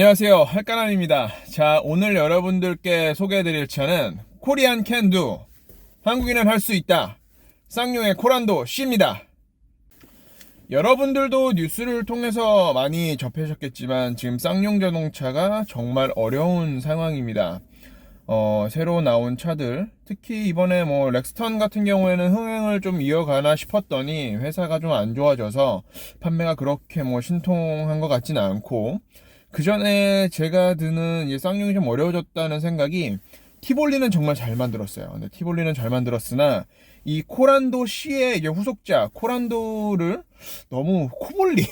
안녕하세요. 할까남입니다. 자, 오늘 여러분들께 소개해드릴 차는 코리안 캔두. 한국인은 할 수 있다. 쌍용의 코란도 C입니다. 여러분들도 뉴스를 통해서 많이 접하셨겠지만 지금 쌍용 자동차가 정말 어려운 상황입니다. 어, 새로 나온 차들, 특히 이번에 뭐 렉스턴 같은 경우에는 흥행을 좀 이어가나 싶었더니 회사가 좀 안 좋아져서 판매가 그렇게 뭐 신통한 것 같지는 않고 그 전에 제가 드는 이 쌍용이 좀 어려워졌다는 생각이 티볼리는 정말 잘 만들었어요. 근데 티볼리는 잘 만들었으나 이 코란도 이제 후속자 코란도를 너무 코볼리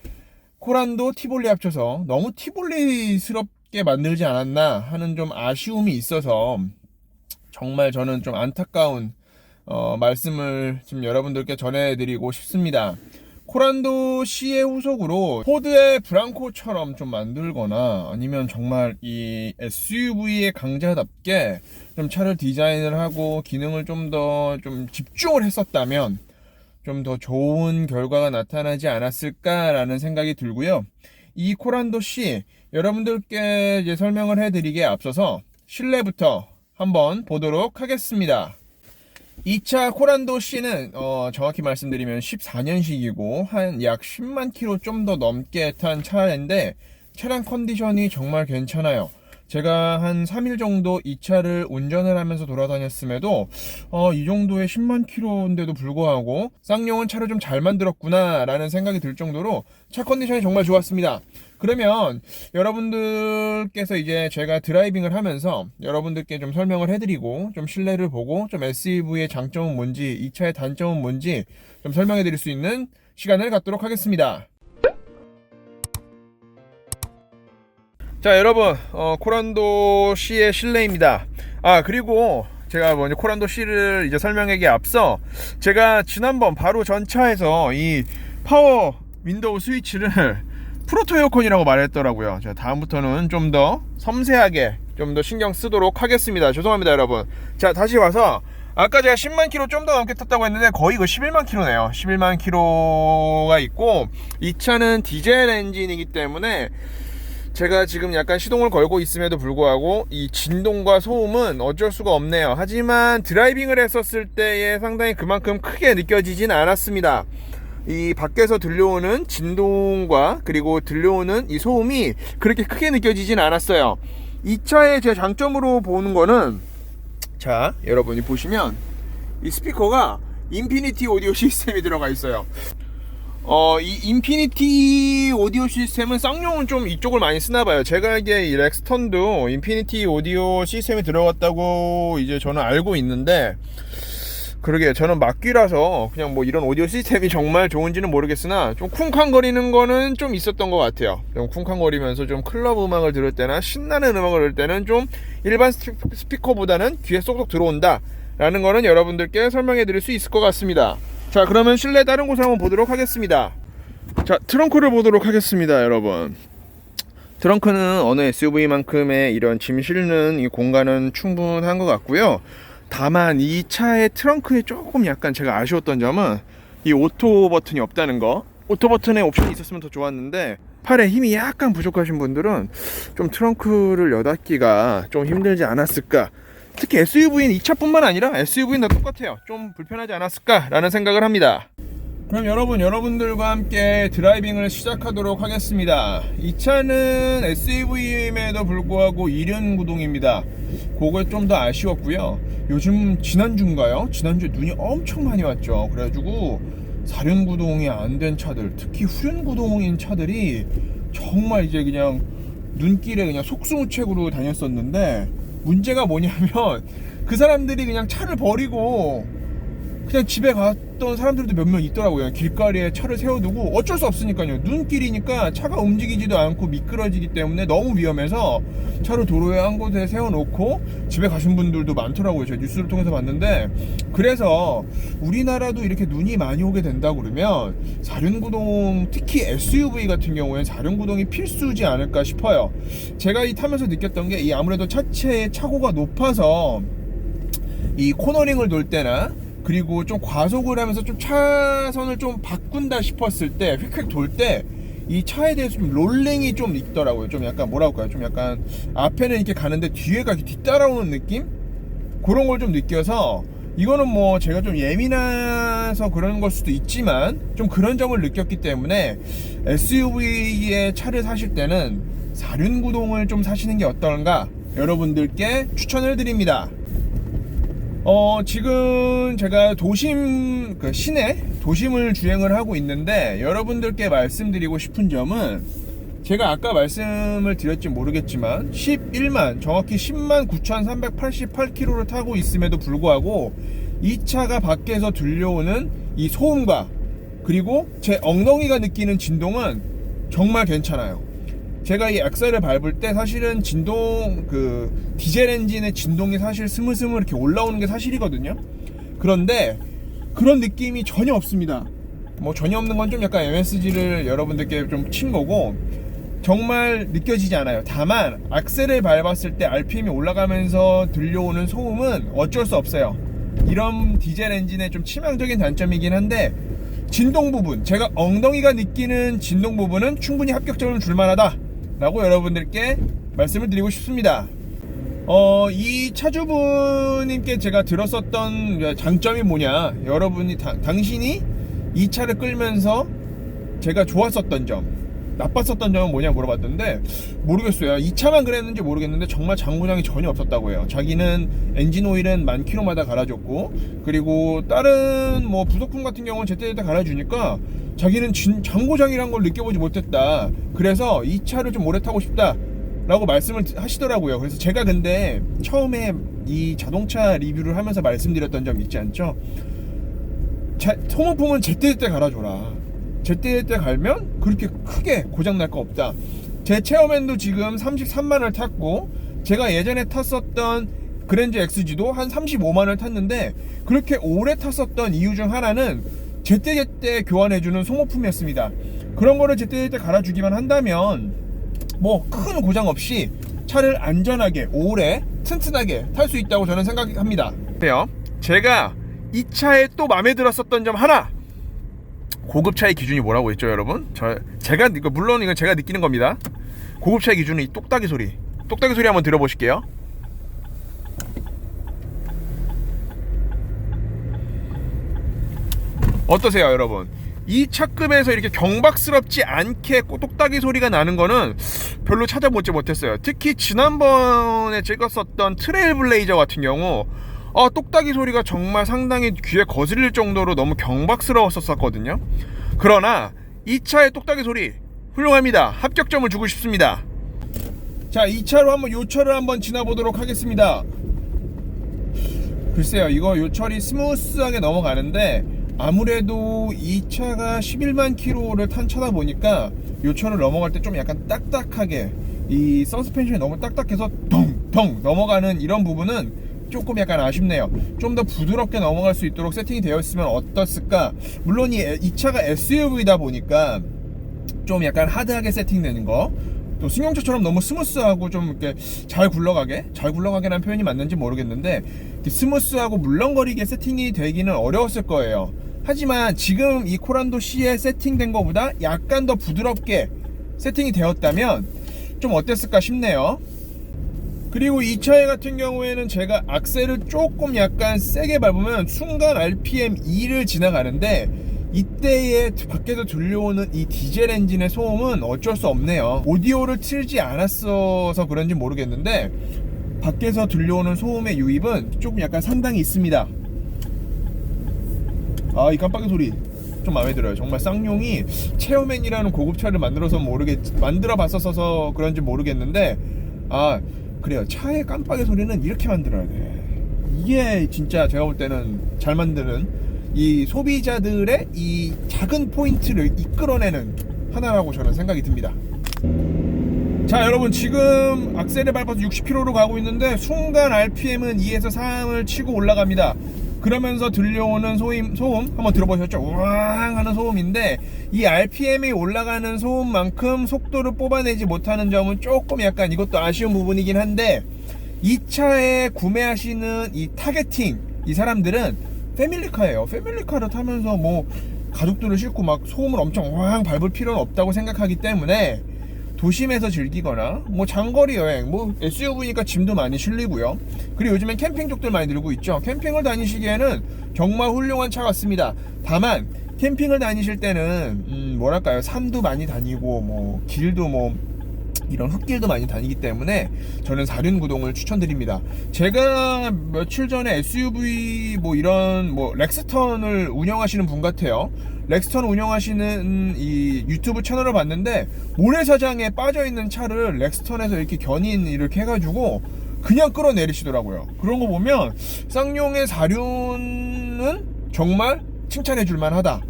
코란도 티볼리 합쳐서 너무 티볼리스럽게 만들지 않았나 하는 좀 아쉬움이 있어서 정말 저는 좀 안타까운 어, 말씀을 지금 여러분들께 전해드리고 싶습니다. 코란도 C의 후속으로 포드의 브랑코처럼 좀 만들거나 아니면 정말 이 SUV의 강자답게 좀 차를 디자인을 하고 기능을 좀더좀 집중을 했었다면 좀 더 좋은 결과가 나타나지 않았을까라는 생각이 들고요. 이 코란도 C 여러분들께 이제 설명을 해드리기에 앞서서 실내부터 한번 보도록 하겠습니다. 2차 코란도 C는 어, 정확히 말씀드리면 14년식이고 한 약 10만 킬로 좀 더 넘게 탄 차인데 차량 컨디션이 정말 괜찮아요. 제가 한 3일 정도 이 차를 운전을 하면서 돌아다녔음에도 어, 이 정도의 10만 킬로인데도 불구하고 쌍용은 차를 좀 잘 만들었구나 라는 생각이 들 정도로 차 컨디션이 정말 좋았습니다. 그러면 여러분들께서 이제 제가 드라이빙을 하면서 여러분들께 좀 설명을 해드리고 좀 실내를 보고 좀 SUV의 장점은 뭔지 이 차의 단점은 뭔지 좀 설명해 드릴 수 있는 시간을 갖도록 하겠습니다. 자 여러분 어, 코란도 C의 실내입니다. 아 그리고 제가 먼저 코란도 C를 이제 설명하기에 앞서 제가 지난번 바로 전 차에서 이 파워 윈도우 스위치를 프로토 에어컨이라고 말했더라고요. 자, 다음부터는 좀 더 섬세하게 좀 더 신경 쓰도록 하겠습니다. 죄송합니다, 여러분. 자, 다시 와서 아까 제가 10만 킬로 좀 더 넘게 탔다고 했는데 거의 그 11만 킬로네요. 11만 킬로가 있고 이 차는 디젤 엔진이기 때문에 제가 지금 약간 시동을 걸고 있음에도 불구하고 이 진동과 소음은 어쩔 수가 없네요. 하지만 드라이빙을 했었을 때에 상당히 그만큼 크게 느껴지진 않았습니다. 이 밖에서 들려오는 진동과 그리고 들려오는 이 소음이 그렇게 크게 느껴지진 않았어요. 이 차의 제 장점으로 보는 거는 자, 여러분이 보시면 이 스피커가 인피니티 오디오 시스템이 들어가 있어요. 어, 이 인피니티 오디오 시스템은 쌍용은 좀 이쪽을 많이 쓰나 봐요. 제가 알기에 이 렉스턴도 인피니티 오디오 시스템이 들어갔다고 이제 저는 알고 있는데 그러게 저는 막귀라서 그냥 뭐 이런 오디오 시스템이 정말 좋은지는 모르겠으나 좀 쿵쾅거리는 거는 좀 있었던 것 같아요. 좀 쿵쾅거리면서 좀 클럽 음악을 들을 때나 신나는 음악을 들을 때는 좀 일반 스피- 스피커보다는 귀에 쏙쏙 들어온다. 라는 거는 여러분들께 설명해 드릴 수 있을 것 같습니다. 자, 그러면 실내 다른 곳을 한번 보도록 하겠습니다. 자, 트렁크를 보도록 하겠습니다, 여러분. 트렁크는 어느 SUV만큼의 이런 짐 실는 이 공간은 충분한 것 같고요. 다만 이 차의 트렁크에 조금 약간 제가 아쉬웠던 점은 이 오토 버튼이 없다는 거. 오토 버튼에 옵션이 있었으면 더 좋았는데 팔에 힘이 약간 부족하신 분들은 좀 트렁크를 여닫기가 좀 힘들지 않았을까. 특히 SUV는 이 차뿐만 아니라 SUV는 다 똑같아요. 좀 불편하지 않았을까라는 생각을 합니다. 그럼 여러분 여러분들과 함께 드라이빙을 시작하도록 하겠습니다. 이 차는 SUV임에도 불구하고 2륜 구동입니다. 그거 좀 더 아쉬웠고요. 요즘 지난주인가요? 지난주에 눈이 엄청 많이 왔죠. 그래가지고 4륜 구동이 안 된 차들, 특히 후륜 구동인 차들이 정말 이제 그냥 눈길에 그냥 속수무책으로 다녔었는데 문제가 뭐냐면 그 사람들이 그냥 차를 버리고 그냥 집에 갔던 사람들도 몇 명 있더라고요. 길가리에 차를 세워두고 어쩔 수 없으니까요. 눈길이니까 차가 움직이지도 않고 미끄러지기 때문에 너무 위험해서 차를 도로에 한 곳에 세워놓고 집에 가신 분들도 많더라고요. 제가 뉴스를 통해서 봤는데 그래서 우리나라도 이렇게 눈이 많이 오게 된다 그러면 사륜구동 특히 SUV 같은 경우엔 사륜구동이 필수지 않을까 싶어요. 제가 이 타면서 느꼈던 게 이 아무래도 차체의 차고가 높아서 이 코너링을 돌 때나 그리고 좀 과속을 하면서 좀 차선을 좀 바꾼다 싶었을 때 휙휙 돌 때 이 차에 대해서 좀 롤링이 좀 있더라고요. 좀 약간 뭐라 할까요? 좀 약간 앞에는 이렇게 가는데 뒤에가 이렇게 뒤따라오는 느낌? 그런 걸 좀 느껴서 이거는 뭐 제가 좀 예민해서 그런 걸 수도 있지만 좀 그런 점을 느꼈기 때문에 SUV의 차를 사실 때는 사륜구동을 좀 사시는 게 어떤가 여러분들께 추천을 드립니다. 어, 지금 제가 도심, 그 시내, 도심을 주행을 하고 있는데, 여러분들께 말씀드리고 싶은 점은, 제가 아까 말씀을 드렸지 모르겠지만, 11만, 정확히 10만 9,388km를 타고 있음에도 불구하고, 이 차가 밖에서 들려오는 이 소음과, 그리고 제 엉덩이가 느끼는 진동은 정말 괜찮아요. 제가 이 엑셀을 밟을 때 사실은 진동 그 디젤 엔진의 진동이 사실 스물스물 이렇게 올라오는 게 사실이거든요. 그런데 그런 느낌이 전혀 없습니다. 뭐 전혀 없는 건 좀 약간 MSG를 여러분들께 좀 친 거고 정말 느껴지지 않아요. 다만 악셀을 밟았을 때 RPM이 올라가면서 들려오는 소음은 어쩔 수 없어요. 이런 디젤 엔진의 좀 치명적인 단점이긴 한데 진동 부분, 제가 엉덩이가 느끼는 진동 부분은 충분히 합격점을 줄 만하다. 라고 여러분들께 말씀을 드리고 싶습니다. 어, 이 차주분님께 제가 들었었던 장점이 뭐냐. 여러분이, 다- 당신이 이 차를 끌면서 제가 좋았었던 점, 나빴었던 점은 뭐냐 물어봤던데, 모르겠어요. 이 차만 그랬는지 모르겠는데, 정말 장고장이 전혀 없었다고 해요. 자기는 엔진 오일은 만 킬로마다 갈아줬고, 그리고 다른 뭐 부속품 같은 경우는 제때제때 갈아주니까, 자기는 진, 장고장이란 걸 느껴보지 못했다. 그래서 이 차를 좀 오래 타고 싶다. 라고 말씀을 하시더라고요. 그래서 제가 근데 처음에 이 자동차 리뷰를 하면서 말씀드렸던 점 있지 않죠? 자, 소모품은 제때제때 갈아줘라. 제때제때 갈면 그렇게 크게 고장날 거 없다. 제 체어맨도 지금 33만을 탔고, 제가 예전에 탔었던 그랜저 XG도 한 35만을 탔는데, 그렇게 오래 탔었던 이유 중 하나는 제때제때 교환해주는 소모품이었습니다. 그런 거를 제때제때 갈아주기만 한다면, 뭐 큰 고장 없이 차를 안전하게 오래 튼튼하게 탈 수 있다고 저는 생각합니다. 제가 이 차에 또 마음에 들었었던 점 하나. 고급차의 기준이 뭐라고 했죠, 여러분? 저 제가 물론 이건 제가 느끼는 겁니다. 고급차의 기준은 이 똑딱이 소리. 똑딱이 소리 한번 들어보실게요. 어떠세요, 여러분? 이 차급에서 이렇게 경박스럽지 않게 똑딱이 소리가 나는 거는 별로 찾아보지 못했어요. 특히 지난번에 찍었었던 트레일 블레이저 같은 경우 아, 똑딱이 소리가 정말 상당히 귀에 거슬릴 정도로 너무 경박스러웠었거든요. 그러나 이 차의 똑딱이 소리 훌륭합니다. 합격점을 주고 싶습니다. 자, 이 차로 한번 요철을 한번 지나보도록 하겠습니다. 글쎄요, 이거 요철이 스무스하게 넘어가는데 아무래도 이 차가 11만 킬로를 탄 차다 보니까 요철을 넘어갈 때 좀 약간 딱딱하게 이 서스펜션이 너무 딱딱해서 덩덩 넘어가는 이런 부분은 조금 약간 아쉽네요. 좀 더 부드럽게 넘어갈 수 있도록 세팅이 되어 있으면 어떻을까? 물론 이, 이 차가 SUV다 보니까 좀 약간 하드하게 세팅되는 거. 또 승용차처럼 너무 스무스하고 좀 이렇게 잘 굴러가게 잘 굴러가게라는 표현이 맞는지 모르겠는데 스무스하고 물렁거리게 세팅이 되기는 어려웠을 거예요. 하지만 지금 이 코란도 C에 세팅된 것보다 약간 더 부드럽게 세팅이 되었다면 좀 어땠을까 싶네요. 그리고 이 차에 같은 경우에는 제가 악셀을 조금 약간 세게 밟으면 순간 RPM 2를 지나가는데 이때에 밖에서 들려오는 이 디젤 엔진의 소음은 어쩔 수 없네요. 오디오를 틀지 않았어서 그런지 모르겠는데 밖에서 들려오는 소음의 유입은 조금 약간 상당히 있습니다. 아, 이 깜빡이 소리 좀 마음에 들어요. 정말 쌍용이 체어맨이라는 고급차를 만들어서 모르겠 만들어 봤었어서 그런지 모르겠는데 아 그래요. 차의 깜빡이 소리는 이렇게 만들어야 돼. 이게 진짜 제가 볼 때는 잘 만드는 이 소비자들의 이 작은 포인트를 이끌어내는 하나라고 저는 생각이 듭니다. 자 여러분 지금 악셀을 밟아서 60km로 가고 있는데 순간 RPM은 2에서 3을 치고 올라갑니다. 그러면서 들려오는 소음, 소음 한번 들어보셨죠? 우왕 하는 소음인데 이 RPM이 올라가는 소음만큼 속도를 뽑아내지 못하는 점은 조금 약간 이것도 아쉬운 부분이긴 한데 이 차에 구매하시는 이 타겟팅 이 사람들은 패밀리카예요. 패밀리카를 타면서 뭐 가족들을 싣고 막 소음을 엄청 왕 밟을 필요는 없다고 생각하기 때문에 도심에서 즐기거나 뭐 장거리 여행 뭐 SUV니까 짐도 많이 실리고요. 그리고 요즘엔 캠핑족들 많이 늘고 있죠. 캠핑을 다니시기에는 정말 훌륭한 차 같습니다. 다만 캠핑을 다니실 때는 음 뭐랄까요 산도 많이 다니고 뭐 길도 뭐 이런 흙길도 많이 다니기 때문에 저는 사륜 구동을 추천드립니다. 제가 며칠 전에 SUV 뭐 이런 뭐 렉스턴을 운영하시는 분 같아요. 렉스턴 운영하시는 이 유튜브 채널을 봤는데 모래사장에 빠져 있는 차를 렉스턴에서 이렇게 견인 이렇게 해가지고 그냥 끌어내리시더라고요. 그런 거 보면 쌍용의 사륜은 정말 칭찬해 줄 만 하다.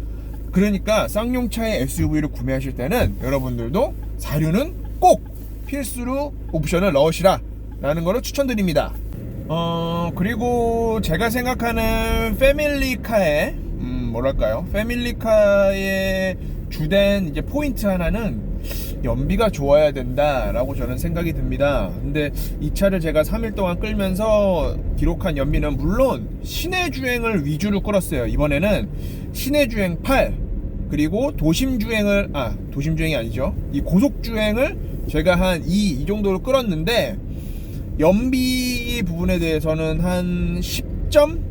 그러니까 쌍용차의 SUV를 구매하실 때는 여러분들도 사륜은 꼭 필수로 옵션을 넣으시라 라는 거를 추천드립니다. 어, 그리고 제가 생각하는 패밀리카의 음, 뭐랄까요? 패밀리카의 주된 이제 포인트 하나는 연비가 좋아야 된다라고 저는 생각이 듭니다. 근데 이 차를 제가 3일 동안 끌면서 기록한 연비는 물론 시내 주행을 위주로 끌었어요. 이번에는 시내 주행 8 그리고 도심 주행을 아 도심 주행이 아니죠. 이 고속 주행을 제가 한 2 이 정도로 끌었는데 연비 부분에 대해서는 한 10점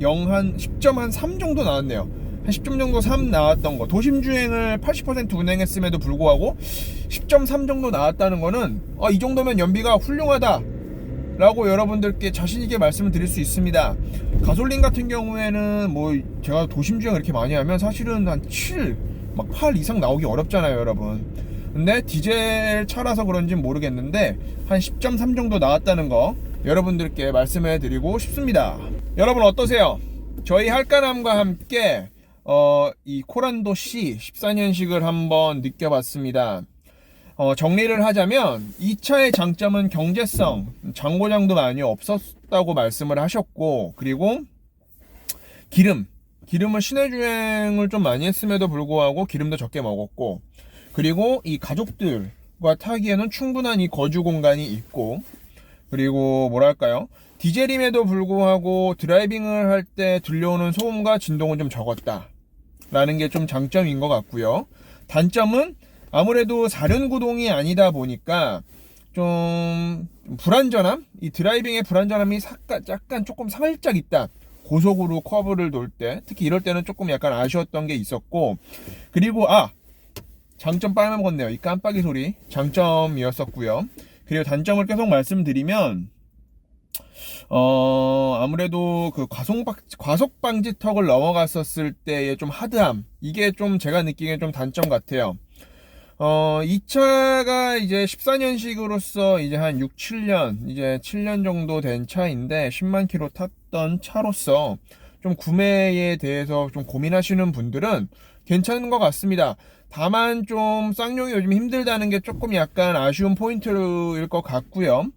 0 한 10점 한 3 정도 나왔네요. 한 10점 정도 3 나왔던 거. 도심 주행을 80% 운행했음에도 불구하고 10.3 정도 나왔다는 거는 아, 이 정도면 연비가 훌륭하다. 라고 여러분들께 자신있게 말씀을 드릴 수 있습니다. 가솔린 같은 경우에는 뭐 제가 도심 주행 이렇게 많이 하면 사실은 한 7, 막 8 이상 나오기 어렵잖아요, 여러분. 근데 디젤 차라서 그런지 모르겠는데 한 10.3 정도 나왔다는 거 여러분들께 말씀해 드리고 싶습니다. 여러분 어떠세요? 저희 할까남과 함께 어, 이 코란도 C 14년식을 한번 느껴봤습니다. 어, 정리를 하자면 이 차의 장점은 경제성, 장고장도 많이 없었다고 말씀을 하셨고 그리고 기름, 기름은 시내 주행을 좀 많이 했음에도 불구하고 기름도 적게 먹었고 그리고 이 가족들과 타기에는 충분한 이 거주 공간이 있고 그리고 뭐랄까요 디젤임에도 불구하고 드라이빙을 할 때 들려오는 소음과 진동은 좀 적었다 라는 게 좀 장점인 것 같고요 단점은 아무래도 사륜구동이 아니다 보니까 좀 불안전함 이 드라이빙의 불안전함이 약간, 약간 조금 살짝 있다 고속으로 커브를 돌 때 특히 이럴 때는 조금 약간 아쉬웠던 게 있었고 그리고 아 장점 빠먹었네요. 이 깜빡이 소리 장점이었었고요. 그리고 단점을 계속 말씀드리면 어 아무래도 그 과속 과속 방지턱을 넘어갔었을 때의 좀 하드함 이게 좀 제가 느끼기엔 좀 단점 같아요. 어, 이 차가 이제 14년식으로서 이제 한 6, 7년, 이제 7년 정도 된 차인데 10만 킬로 탔던 차로서 좀 구매에 대해서 좀 고민하시는 분들은 괜찮은 것 같습니다. 다만 좀 쌍용이 요즘 힘들다는 게 조금 약간 아쉬운 포인트일 것 같고요.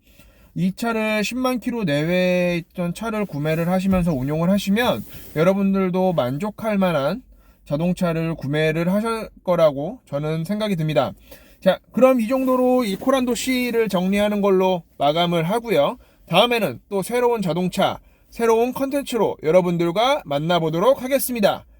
이 차를 10만 킬로 내외에 있던 차를 구매를 하시면서 운용을 하시면 여러분들도 만족할 만한 자동차를 구매를 하실 거라고 저는 생각이 듭니다. 자, 그럼 이 정도로 이 코란도 C를 정리하는 걸로 마감을 하고요. 다음에는 또 새로운 자동차, 새로운 컨텐츠로 여러분들과 만나보도록 하겠습니다.